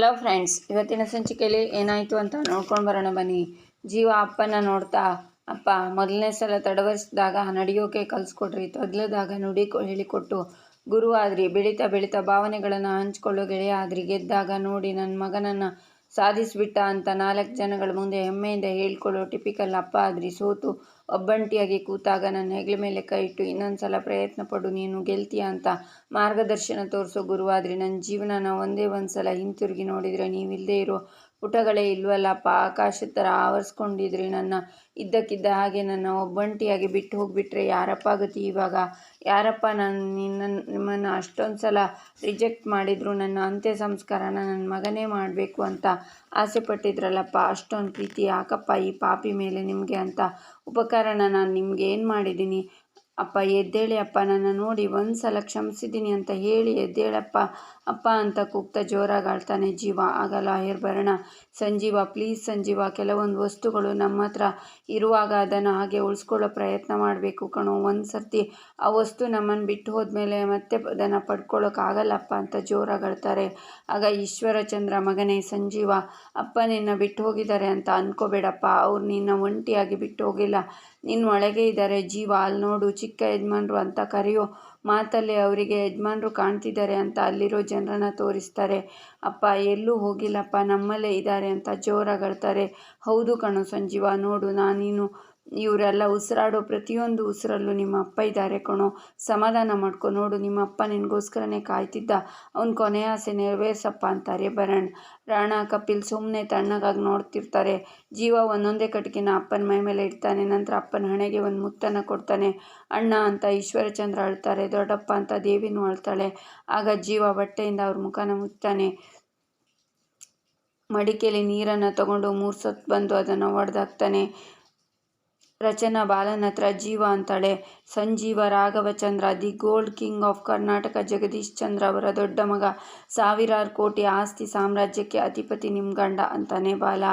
Hello friends ಇವತ್ತಿನ ಸಂಚಿಕೆಯಲ್ಲಿ ಏನಾಯಿತು ಅಂತ ನೋಡ್ಕೊಂಡು ಬರೋಣ ಬನ್ನಿ. ಜೀವ ಅಪ್ಪನ ನೋಡ್ತಾ, ಅಪ್ಪ ಮೊದಲನೇ ಸಲ ತಡವರಿಸಿದಾಗ ನಡೆಯೋಕೆ ಕಲಿಸ್ಕೊಡ್ರಿ ತೊದಲದಾಗ ನುಡಿ ಹೇಳಿಕೊಟ್ಟು. ಗುರು ಆದ್ರಿ, ಬೆಳೀತಾ ಬೆಳೀತಾ ಭಾವನೆಗಳನ್ನು ಹಂಚ್ಕೊಳ್ಳೋ ಗೆಳೆಯ ಆದ್ರಿ, ಗೆದ್ದಾಗ ನೋಡಿ ನನ್ನ ಮಗನನ್ನು ಸಾಧಿಸಿಬಿಟ್ಟ ಅಂತ ನಾಲ್ಕು ಜನಗಳ ಮುಂದೆ ಹೆಮ್ಮೆಯಿಂದ ಹೇಳ್ಕೊಳ್ಳೋ ಟಿಪಿಕಲ್ ಅಪ್ಪ ಆದ್ರಿ, ಸೋತು ಒಬ್ಬಂಟಿಯಾಗಿ ಕೂತಾಗ ನನ್ನ ಹೆಗಲ ಮೇಲೆ ಕೈ ಇಟ್ಟು ಇನ್ನೊಂದು ಸಲ ಪ್ರಯತ್ನ ಪಡು, ನೀನು ಗೆಲ್ತೀಯ ಅಂತ ಮಾರ್ಗದರ್ಶನ ತೋರಿಸೋ ಗುರುವಾದ್ರಿ. ನನ್ನ ಜೀವನನ ಒಂದೇ ಒಂದು ಸಲ ಹಿಂತಿರುಗಿ ನೋಡಿದರೆ ನೀವಿಲ್ಲದೆ ಇರೋ ಪುಟಗಳೇ ಇಲ್ವಲ್ಲಪ್ಪ. ಆಕಾಶದ ಥರ ಆವರಿಸ್ಕೊಂಡಿದ್ರಿ ನನ್ನ. ಇದ್ದಕ್ಕಿದ್ದ ಹಾಗೆ ನನ್ನ ಒಬ್ಬಂಟಿಯಾಗಿ ಬಿಟ್ಟು ಹೋಗಿಬಿಟ್ರೆ ಯಾರಪ್ಪ ಗತಿ ಇವಾಗ? ಯಾರಪ್ಪ ನಾನು, ನಿನ್ನ, ನಿಮ್ಮನ್ನು ಅಷ್ಟೊಂದು ಸಲ ರಿಜೆಕ್ಟ್ ಮಾಡಿದ್ರು ನನ್ನ ಅಂತ್ಯ ಸಂಸ್ಕಾರನ ನನ್ನ ಮಗನೇ ಮಾಡಬೇಕು ಅಂತ ಆಸೆ ಪಟ್ಟಿದ್ರಲ್ಲಪ್ಪ ಅಷ್ಟೊಂದು ಪ್ರೀತಿ ಯಾಕಪ್ಪ ಈ ಪಾಪಿ ಮೇಲೆ ನಿಮಗೆ ಅಂತ? ಉಪಕಾರನ ನಾನು ನಿಮ್ಗೆ ಏನು ಮಾಡಿದ್ದೀನಿ? ಅಪ್ಪ, ಎದ್ದೇಳಿ ಅಪ್ಪ, ನನ್ನ ನೋಡಿ ಒಂದು ಸಲ ಕ್ಷಮಿಸಿದ್ದೀನಿ ಅಂತ ಹೇಳಿ ಎದ್ದೇಳಪ್ಪ. ಅಪ್ಪ ಅಂತ ಕೂಗ್ತಾ ಜೋರಾಗಿ ಆಳ್ತಾನೆ ಜೀವ. ಆಗಲ್ಲ ಹೇರ್ ಬರೋಣ ಸಂಜೀವ ಪ್ಲೀಸ್ ಸಂಜೀವ, ಕೆಲವೊಂದು ವಸ್ತುಗಳು ನಮ್ಮ ಹತ್ರ ಇರುವಾಗ ಅದನ್ನು ಹಾಗೆ ಉಳಿಸ್ಕೊಳ್ಳೋ ಪ್ರಯತ್ನ ಮಾಡಬೇಕು ಕಣೋ. ಒಂದು ಸರ್ತಿ ಆ ವಸ್ತು ನಮ್ಮನ್ನು ಬಿಟ್ಟು ಹೋದ್ಮೇಲೆ ಮತ್ತೆ ಅದನ್ನು ಪಡ್ಕೊಳ್ಳೋಕ್ಕಾಗಲ್ಲಪ್ಪ ಅಂತ ಜೋರಾಗಿ ಆಳ್ತಾರೆ. ಆಗ ಈಶ್ವರಚಂದ್ರ ಮಗನೇ ಸಂಜೀವ, ಅಪ್ಪ ನಿನ್ನ ಬಿಟ್ಟು ಹೋಗಿದ್ದಾರೆ ಅಂತ ಅನ್ಕೋಬೇಡಪ್ಪ. ಅವ್ರು ನಿನ್ನ ಒಂಟಿಯಾಗಿ ಬಿಟ್ಟು ಹೋಗಿಲ್ಲ. ನಿನ್ನ ಒಳಗೆ ಇದ್ದಾರೆ ಜೀವ. ಅಲ್ಲಿ ನೋಡು ಚಿಕ್ಕ ಯಜಮಾನ್ರು ಅಂತ ಕರೆಯೋ ಮಾತಲ್ಲಿ ಅವರಿಗೆ ಯಜಮಾನ್ರು ಕಾಣ್ತಿದ್ದಾರೆ ಅಂತ ಅಲ್ಲಿರೋ ಜನರನ್ನ ತೋರಿಸ್ತಾರೆ. ಅಪ್ಪ, ಎಲ್ಲೂ ಹೋಗಿಲ್ಲಪ್ಪ, ನಮ್ಮಲ್ಲೇ ಇದ್ದಾರೆ ಅಂತ ಜೋರಾಗಿ ಅಳ್ತಾರೆ. ಹೌದು ಕಣೋ ಸಂಜೀವ, ನೋಡು, ನಾನೀನು ಇವರೆಲ್ಲ ಉಸಿರಾಡೋ ಪ್ರತಿಯೊಂದು ಉಸಿರಲ್ಲೂ ನಿಮ್ಮ ಅಪ್ಪ ಇದ್ದಾರೆ ಕಣೋ. ಸಮಾಧಾನ ಮಾಡ್ಕೊ, ನೋಡು, ನಿಮ್ಮ ಅಪ್ಪ ನಿನಗೋಸ್ಕರನೇ ಕಾಯ್ತಿದ್ದ. ಅವ್ನ ಕೊನೆ ಆಸೆ ನೆರವೇರ್ಸಪ್ಪ ಅಂತಾರೆ ಭರಣ್. ರಾಣ ಕಪಿಲ್ ಸುಮ್ಮನೆ ತಣ್ಣಗಾಗಿ ನೋಡ್ತಿರ್ತಾರೆ. ಜೀವ ಒಂದೊಂದೇ ಕಟ್ಕಿನ ಅಪ್ಪನ ಮೈ ಮೇಲೆ ಇಡ್ತಾನೆ, ನಂತರ ಅಪ್ಪನ ಹಣೆಗೆ ಒಂದು ಮುತ್ತನ್ನು ಕೊಡ್ತಾನೆ. ಅಣ್ಣ ಅಂತ ಈಶ್ವರಚಂದ್ರ ಅಳ್ತಾರೆ, ದೊಡ್ಡಪ್ಪ ಅಂತ ದೇವಿನೂ ಅಳ್ತಾಳೆ. ಆಗ ಜೀವ ಬಟ್ಟೆಯಿಂದ ಅವ್ರ ಮುಖನ ಮುಚ್ತಾನೆ. ಮಡಿಕೆಯಲ್ಲಿ ನೀರನ್ನು ತಗೊಂಡು ಮೂರು ಸೊತ್ತು ಬಂದು ಅದನ್ನು ಒಡೆದಾಕ್ತಾನೆ. ರಚನಾ ಬಾಲನತ್ರ ಜೀವ ಅಂತಾಳೆ, Sanjeeva Raghavachandra, the gold king of Karnataka, Jagadish Chandra ಅವರ ದೊಡ್ಡ ಮಗ, ಸಾವಿರಾರು ಕೋಟಿ ಆಸ್ತಿ ಸಾಮ್ರಾಜ್ಯಕ್ಕೆ ಅಧಿಪತಿ ನಿಮ್ಮ ಗಂಡ ಅಂತಾನೆ ಬಾಲ.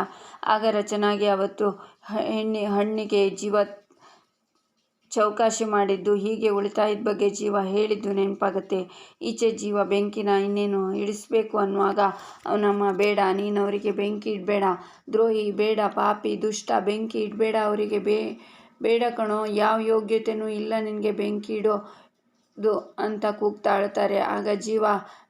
ಆಗ ರಚನಾಗೆ ಅವತ್ತು ಹೆಣ್ಣಿ, ಹಣ್ಣಿಗೆ ಜೀವ ಚೌಕಾಶಿ ಮಾಡಿದ್ದು ಹೀಗೆ ಉಳಿತಾಯದ ಬಗ್ಗೆ ಜೀವ ಹೇಳಿದ್ದು ನೆನಪಾಗುತ್ತೆ. ಈಚೆ ಜೀವ ಬೆಂಕಿನ ಇನ್ನೇನು ಇಳಿಸ್ಬೇಕು ಅನ್ನುವಾಗ ಅವನಮ್ಮ ಬೇಡ, ನೀನು ಅವರಿಗೆ ಬೆಂಕಿ ಇಡಬೇಡ. ದ್ರೋಹಿ, ಬೇಡ, ಪಾಪಿ, ದುಷ್ಟ, ಬೆಂಕಿ ಇಡಬೇಡ ಅವರಿಗೆ ಬೇ, ಬೇಡ ಕಣೋ, ಯಾವ ಯೋಗ್ಯತೆಯೂ ಇಲ್ಲ ನಿನಗೆ ಬೆಂಕಿ ಇಡೋದು ಅಂತ ಕೂಗ್ತಾ ಅಳ್ತಾರೆ ಆಗ ಜೀವ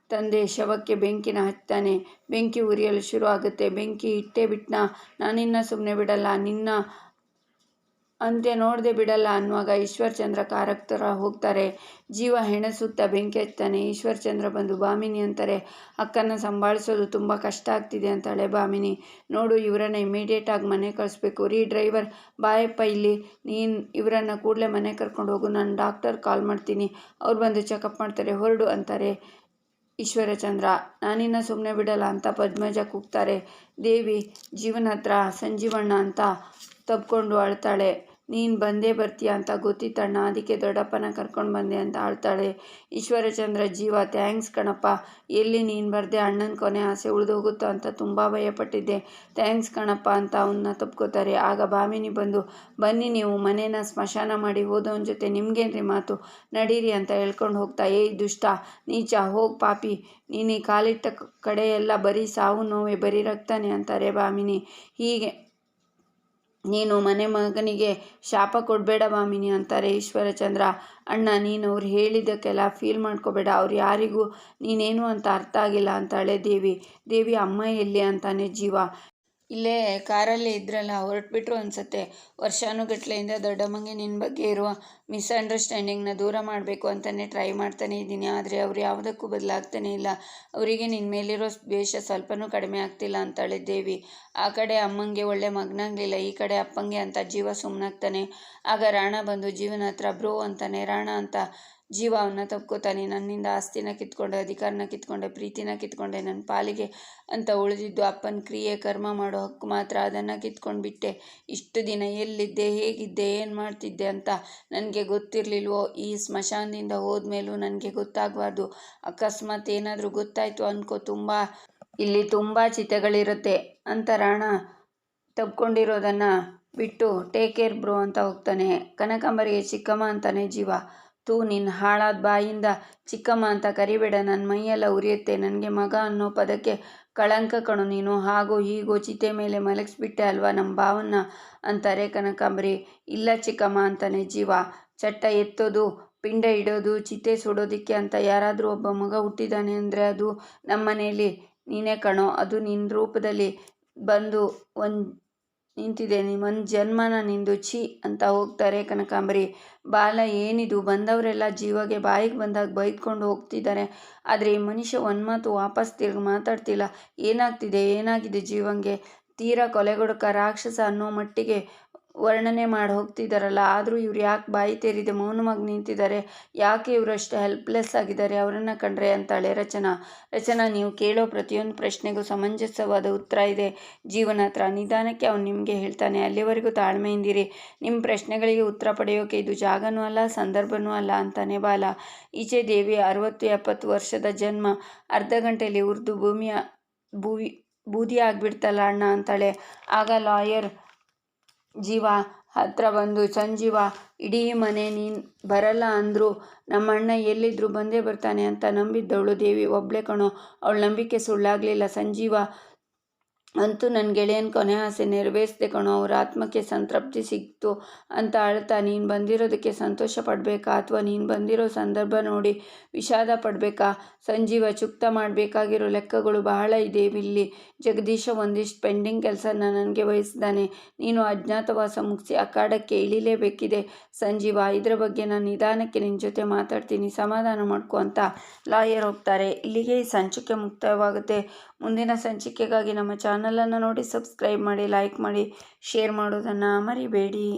ತಂದೆ ಶವಕ್ಕೆ ಬೆಂಕಿನ ಹತ್ತಾನೆ ಬೆಂಕಿ ಉರಿಯಲು ಶುರು ಆಗುತ್ತೆ ಬೆಂಕಿ ಇಟ್ಟೇ ಬಿಟ್ನಾ? ನಾನಿನ್ನ ಸುಮ್ಮನೆ ಬಿಡಲ್ಲ. ನಿನ್ನ ಅಂತ್ಯ ನೋಡದೆ ಬಿಡಲ್ಲ ಅನ್ನುವಾಗ ಈಶ್ವರ್ಚಂದ್ರ ಕಾರಕ್ತರ ಹೋಗ್ತಾರೆ. ಜೀವ ಹೆಣಸುತ್ತಾ ಬೆಂಕಿ ಹಚ್ತಾನೆ ಈಶ್ವರಚಂದ್ರ ಬಂದು ಭಾಮಿನಿ ಅಂತಾರೆ. ಅಕ್ಕನ ಸಂಭಾಳಿಸೋದು ತುಂಬ ಕಷ್ಟ ಆಗ್ತಿದೆ ಅಂತಾಳೆ ಭಾಮಿನಿ ನೋಡು, ಇವರನ್ನು ಇಮಿಡಿಯೇಟಾಗಿ ಮನೆ ಕಳಿಸ್ಬೇಕು. ರೀ, ಡ್ರೈವರ್, ಬಾಯಪ್ಪ ಇಲ್ಲಿ. ನೀನು ಇವರನ್ನು ಕೂಡಲೇ ಮನೆ ಕರ್ಕೊಂಡು ಹೋಗು. ನಾನು ಡಾಕ್ಟರ್ ಕಾಲ್ ಮಾಡ್ತೀನಿ. ಅವ್ರು ಬಂದು ಚೆಕಪ್ ಮಾಡ್ತಾರೆ. ಹೊರಡು ಅಂತಾರೆ ಈಶ್ವರಚಂದ್ರ. ನಾನಿನ್ನ ಸುಮ್ಮನೆ ಬಿಡಲ್ಲ ಅಂತ ಪದ್ಮಜ ಕೂಗ್ತಾರೆ. ದೇವಿ ಜೀವನ ಹತ್ರ ಸಂಜೀವಣ್ಣ ಅಂತ ತಬ್ಕೊಂಡು ಅಳ್ತಾಳೆ. ನೀನು ಬಂದೇ ಬರ್ತೀಯ ಅಂತ ಗೊತ್ತಿತ್ತಣ್ಣ ಅದಕ್ಕೆ ದೊಡ್ಡಪ್ಪನ ಕರ್ಕೊಂಡು ಬಂದೆ ಅಂತ ಆಳ್ತಾಳೆ ಈಶ್ವರಚಂದ್ರ, ಜೀವ, ಥ್ಯಾಂಕ್ಸ್ ಕಣಪ್ಪ. ಎಲ್ಲಿ ನೀನು ಬರ್ದೆ? ಅಣ್ಣನ ಕೊನೆ ಆಸೆ ಉಳಿದೋಗುತ್ತೋ ಅಂತ ತುಂಬ ಭಯಪಟ್ಟಿದ್ದೆ. ಥ್ಯಾಂಕ್ಸ್ ಕಣಪ್ಪ ಅಂತ ಅವನ್ನ ತಪ್ಕೋತಾರೆ ಆಗ ಭಾಮಿನಿ ಬಂದು, ಬನ್ನಿ ನೀವು ಮನೇನ ಸ್ಮಶಾನ ಮಾಡಿ ಹೋದವನ ಜೊತೆ ನಿಮ್ಗೇನ್ರಿ ಮಾತು? ನಡೀರಿ ಅಂತ ಹೇಳ್ಕೊಂಡು ಹೋಗ್ತಾ ಏಯ್ ದುಷ್ಟ, ನೀಚ, ಹೋಗಿ ಪಾಪಿ. ನೀನು ಕಾಲಿಟ್ಟ ಕಡೆಯೆಲ್ಲ ಎಲ್ಲ ಬರೀ ಸಾವು ನೋವೆ, ಬರೀ ರಕ್ತಾನೆ ಅಂತಾರೆ ಭಾಮಿನಿ. ಹೀಗೆ ನೀನು ಮನೆ ಮಗನಿಗೆ ಶಾಪ ಕೊಡಬೇಡ ಮಾಮಿನಿ ಅಂತಾರೆ ಈಶ್ವರಚಂದ್ರ. ಅಣ್ಣ, ನೀನು ಅವ್ರು ಹೇಳಿದ್ದಕ್ಕೆಲ್ಲ ಫೀಲ್ ಮಾಡ್ಕೋಬೇಡ. ಅವ್ರು ಯಾರಿಗೂ ನೀನೇನು ಅಂತ ಅರ್ಥ ಆಗಿಲ್ಲ ಅಂತಾಳೆ ದೇವಿ. ದೇವಿ, ಅಮ್ಮ ಎಲ್ಲಿ ಅಂತಾನೆ ಜೀವ. ಇಲ್ಲೇ ಕಾರಲ್ಲಿ ಇದ್ರಲ್ಲ, ಹೊರಟ್ಬಿಟ್ರು ಅನ್ಸತ್ತೆ. ವರ್ಷಾನುಗಟ್ಲೆಯಿಂದ ದೊಡ್ಡಮ್ಮಂಗೆ ನಿನ್ನ ಬಗ್ಗೆ ಇರುವ ಮಿಸ್ಅಂಡರ್ಸ್ಟ್ಯಾಂಡಿಂಗ್ನ ದೂರ ಮಾಡಬೇಕು ಅಂತಲೇ ಟ್ರೈ ಮಾಡ್ತಾನೆ ಇದ್ದೀನಿ. ಆದರೆ ಅವ್ರು ಯಾವುದಕ್ಕೂ ಬದಲಾಗ್ತಾನೇ ಇಲ್ಲ. ಅವರಿಗೆ ನಿನ್ನ ಮೇಲಿರೋ ದ್ವೇಷ ಸ್ವಲ್ಪನೂ ಕಡಿಮೆ ಆಗ್ತಿಲ್ಲ ಅಂತಾಳೆ ದೇವಿ. ಆ ಕಡೆ ಅಮ್ಮಂಗೆ ಒಳ್ಳೆ ಮಗನಾಗಲಿಲ್ಲ, ಈ ಕಡೆ ಅಪ್ಪಂಗೆ ಅಂತ ಜೀವ ಸುಮ್ಮನಾಗ್ತಾನೆ ಆಗ ರಾಣ ಬಂದು, ಜೀವನ ಹತ್ರ ಬ್ರೋ ಅಂತಾನೆ. ರಾಣ ಅಂತ ಜೀವ ಅವನ್ನ ತಪ್ಕೋತಾನೆ ನನ್ನಿಂದ ಆಸ್ತಿನ ಕಿತ್ಕೊಂಡೆ, ಅಧಿಕಾರನ ಕಿತ್ಕೊಂಡೆ, ಪ್ರೀತಿನ ಕಿತ್ಕೊಂಡೆ ನನ್ನ ಪಾಲಿಗೆ ಅಂತ ಉಳಿದಿದ್ದು ಅಪ್ಪನ ಕ್ರಿಯೆ, ಕರ್ಮ ಮಾಡೋ ಹಕ್ಕು ಮಾತ್ರ ಅದನ್ನು ಕಿತ್ಕೊಂಡು ಬಿಟ್ಟೆ ಇಷ್ಟು ದಿನ ಎಲ್ಲಿದ್ದೆ, ಹೇಗಿದ್ದೆ, ಏನು ಮಾಡ್ತಿದ್ದೆ ಅಂತ ನನಗೆ ಗೊತ್ತಿರಲಿಲ್ವೋ? ಈ ಸ್ಮಶಾನದಿಂದ ಹೋದ್ಮೇಲೂ ನನಗೆ ಗೊತ್ತಾಗಬಾರ್ದು. ಅಕಸ್ಮಾತ್ ಏನಾದರೂ ಗೊತ್ತಾಯಿತು ಅನ್ಕೋ, ತುಂಬ, ಇಲ್ಲಿ ತುಂಬ ಚಿತೆಗಳಿರುತ್ತೆ. ಅಂತ ರಾಣ ತಬ್ಕೊಂಡಿರೋದನ್ನು ಬಿಟ್ಟು ಟೇಕ್ ಕೇರ್ ಬ್ರೋ ಅಂತ ಹೋಗ್ತಾನೆ. ಕನಕಾಂಬರಿಗೆ ಚಿಕ್ಕಮ್ಮ ಅಂತಾನೆ ಜೀವ. ತೂ ನಿನ್ನ ಹಾಳಾದ ಬಾಯಿಂದ ಚಿಕ್ಕಮ್ಮ ಅಂತ ಕರಿಬೇಡ ನನ್ನ ಮೈಯೆಲ್ಲ ಉರಿಯುತ್ತೆ, ನನಗೆ ಮಗ ಅನ್ನೋ ಪದಕ್ಕೆ ಕಳಂಕ ಕಣೋ, ನೀನು ಹಾಗೂ ಹೀಗೋ ಚಿತೆ ಮೇಲೆ ಮಲಗಿಸ್ಬಿಟ್ಟೆ ಅಲ್ವಾ ನಮ್ಮ ಭಾವನ್ನ? ಅಂತಾರೆ ಕನಕಾಂಬರಿ. ಇಲ್ಲ ಚಿಕ್ಕಮ್ಮ ಅಂತಾನೆ ಜೀವ, ಚಟ್ಟ ಎತ್ತೋದು, ಪಿಂಡ ಇಡೋದು, ಚಿತೆ ಸುಡೋದಿಕ್ಕೆ ಅಂತ ಯಾರಾದರೂ ಒಬ್ಬ ಮಗ ಹುಟ್ಟಿದಾನೆ ಅಂದರೆ ಅದು ನಮ್ಮನೇಲಿ ನೀನೇ ಕಣೋ, ಅದು ನಿನ್ನ ರೂಪದಲ್ಲಿ ಬಂದು ಒಂದು ನಿಂತಿದೆ. ನಿಮ್ಮ ಜನ್ಮನ ನಿಂದು ಛೀ ಅಂತ ಹೋಗ್ತಾರೆ ಕನಕಾಂಬರಿ. ಬಾಲ ಏನಿದು? ಬಂದವರೆಲ್ಲ ಜೀವಗೆ ಬಾಯಿಗೆ ಬಂದಾಗ ಬೈದ್ಕೊಂಡು ಹೋಗ್ತಿದ್ದಾರೆ. ಆದರೆ ಈ ಮನುಷ್ಯ ಒಂದು ಮಾತು ವಾಪಸ್ ತಿರ್ಗಿ ಮಾತಾಡ್ತಿಲ್ಲ. ಏನಾಗ್ತಿದೆ? ಏನಾಗಿದೆ ಜೀವಂಗೆ? ತೀರಾ ಕೊಲೆಗೊಡಕ ರಾಕ್ಷಸ ಅನ್ನೋ ಮಟ್ಟಿಗೆ ವರ್ಣನೆ ಮಾಡಿ ಹೋಗ್ತಿದ್ದಾರಲ್ಲ ಆದರೂ ಇವ್ರು ಯಾಕೆ ಬಾಯಿ ತೆರೀದೆ ಮೌನವಾಗಿ ನಿಂತಿದ್ದಾರೆ ಯಾಕೆ ಇವರು ಅಷ್ಟು ಹೆಲ್ಪ್ಲೆಸ್ ಆಗಿದ್ದಾರೆ ಅವರನ್ನು ಕಂಡ್ರೆ ಅಂತಾಳೆ ರಚನಾ. ರಚನಾ, ನೀವು ಕೇಳೋ ಪ್ರತಿಯೊಂದು ಪ್ರಶ್ನೆಗೂ ಸಮಂಜಸವಾದ ಉತ್ತರ ಇದೆ. ಜೀವನ ಹತ್ರ ನಿಧಾನಕ್ಕೆ ಅವ್ನು ನಿಮಗೆ ಹೇಳ್ತಾನೆ, ಅಲ್ಲಿವರೆಗೂ ತಾಳ್ಮೆಯಿಂದಿರಿ. ನಿಮ್ಮ ಪ್ರಶ್ನೆಗಳಿಗೆ ಉತ್ತರ ಪಡೆಯೋಕೆ ಇದು ಜಾಗನೂ ಅಲ್ಲ, ಸಂದರ್ಭನೂ ಅಲ್ಲ ಅಂತಾನೆ ಬಾಲ. ಈಚೆ ದೇವಿ ಅರವತ್ತು ಎಪ್ಪತ್ತು ವರ್ಷದ ಜನ್ಮ. ಅರ್ಧ ಗಂಟೆಯಲ್ಲಿ ಉರ್ದು ಭೂಮಿಯ ಭೂವಿ ಬೂದಿ ಆಗಿಬಿಡ್ತಲ್ಲ ಅಣ್ಣ ಅಂತಾಳೆ. ಆಗ ಲಾಯರ್ ಜೀವ, ಹತ್ರ ಬಂದು ಸಂಜೀವ, ಇಡೀ ಮನೆ ನೀನು ಬರಲ್ಲ ನಮ್ಮ ನಮ್ಮಣ್ಣ ಎಲ್ಲಿದ್ದರೂ ಬಂದೇ ಬರ್ತಾನೆ ಅಂತ ನಂಬಿದ್ದವಳು ದೇವಿ. ಒಬ್ಳೆ ಕಣೋ, ಅವಳ ನಂಬಿಕೆ ಸುಳ್ಳಾಗಲಿಲ್ಲ. ಸಂಜೀವ ಅಂತೂ ನನ್ನ ಗೆಳೆಯನ ಕೊನೆ ಆಸೆ ನೆರವೇರಿಸ್ದೆ ಕಣೋ, ಅವ್ರ ಆತ್ಮಕ್ಕೆ ಸಂತೃಪ್ತಿ ಸಿಕ್ತು ಅಂತ ಅಳ್ತಾ ನೀನು ಬಂದಿರೋದಕ್ಕೆ ಸಂತೋಷ ಪಡಬೇಕಾ ಅಥವಾ ನೀನು ಬಂದಿರೋ ಸಂದರ್ಭ ನೋಡಿ ವಿಷಾದ ಪಡಬೇಕಾ? ಸಂಜೀವ, ಚುಕ್ತ ಮಾಡಬೇಕಾಗಿರೋ ಲೆಕ್ಕಗಳು ಬಹಳ ಇದೆ ಇಲ್ಲಿ. ಜಗದೀಶ ಒಂದಿಷ್ಟು ಪೆಂಡಿಂಗ್ ಕೆಲಸನ ನನಗೆ ವಹಿಸಿದ್ದಾನೆ ನೀನು ಅಜ್ಞಾತವಾಸ ಮುಗಿಸಿ ಅಖಾಡಕ್ಕೆ ಇಳಿಲೇಬೇಕಿದೆ. ಸಂಜೀವ, ಇದರ ಬಗ್ಗೆ ನಾನು ನಿಧಾನಕ್ಕೆ ನಿನ್ನ ಜೊತೆ ಮಾತಾಡ್ತೀನಿ, ಸಮಾಧಾನ ಮಾಡ್ಕೊ ಅಂತ ಲಾಯರ್ ಹೋಗ್ತಾರೆ. ಇಲ್ಲಿಗೆ ಈ ಸಂಚಿಕೆ ಮುಕ್ತಾಯವಾಗುತ್ತೆ ಮುಂದಿನ ಸಂಚಿಕೆಗಾಗಿ ನಮ್ಮ ಚಾನಲನ್ನು ನೋಡಿ ಸಬ್ಸ್ಕ್ರೈಬ್ ಮಾಡಿ ಲೈಕ್ ಮಾಡಿ ಶೇರ್ ಮಾಡೋದನ್ನು ಮರಿಬೇಡಿ.